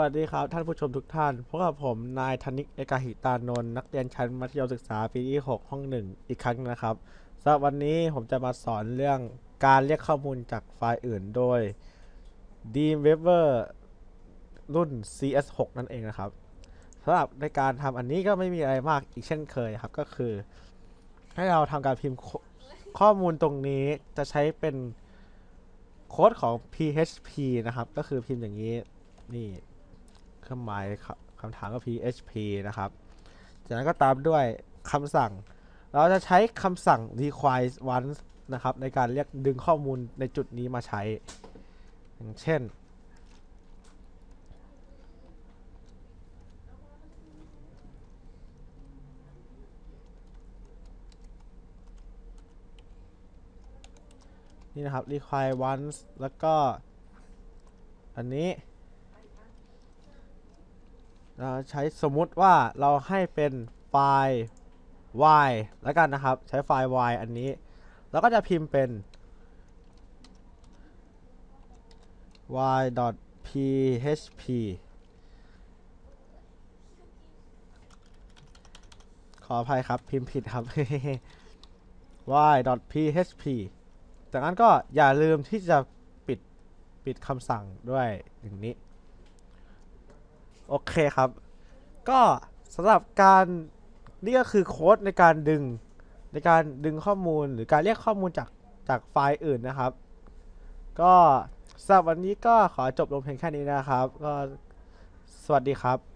วัสดีครับท่านผู้ชมทุกท่านพบกับผมนายธนิกเอกหิตานนท์นักเรียนชั้นมัธยมศึกษาปีที่ 6 ห้องหนึ่งอีกครั้งนะครับสำหรับวันนี้ผมจะมาสอนเรื่องการเรียกข้อมูลจากไฟล์อื่นโดย Dreamweaver รุ่น CS6 นั่นเองนะครับสำหรับในการทำอันนี้ก็ไม่มีอะไรมากอีกเช่นเคยครับ ก็คือ ให้เราทำการพิมพ์ข้อมูลตรงนี้จะใช้เป็นโค้ดของ PHP นะครับ ก็คือพิมพ์อย่างนี้นี่ เครื่องหมายคำถามก็ PHP นะครับ จากนั้นก็ตามด้วยคำสั่ง เราจะใช้คำสั่ง require once นะครับ ในการเรียกดึงข้อมูลในจุดนี้มาใช้ อย่างเช่น นี่นะครับ require once แล้วก็อันนี้ เราใช้สมมุติว่าเราให้เป็นไฟล์ y แล้วกันนะครับ ใช้ไฟล์ y อันนี้ แล้วก็จะพิมพ์เป็น y php ขออภัยครับ พิมพ์ผิดครับ y php จากนั้นก็อย่าลืมที่จะปิดปิดคำสั่งด้วยอย่างนี้ โอเคครับ ก็สำหรับการนี่ก็คือโค้ดในการดึงในการดึงข้อมูลหรือการเรียกข้อมูลจากจากไฟล์อื่นนะครับ ก็สำหรับวันนี้ก็ขอจบลงเพียงแค่นี้นะครับ ก็สวัสดีครับ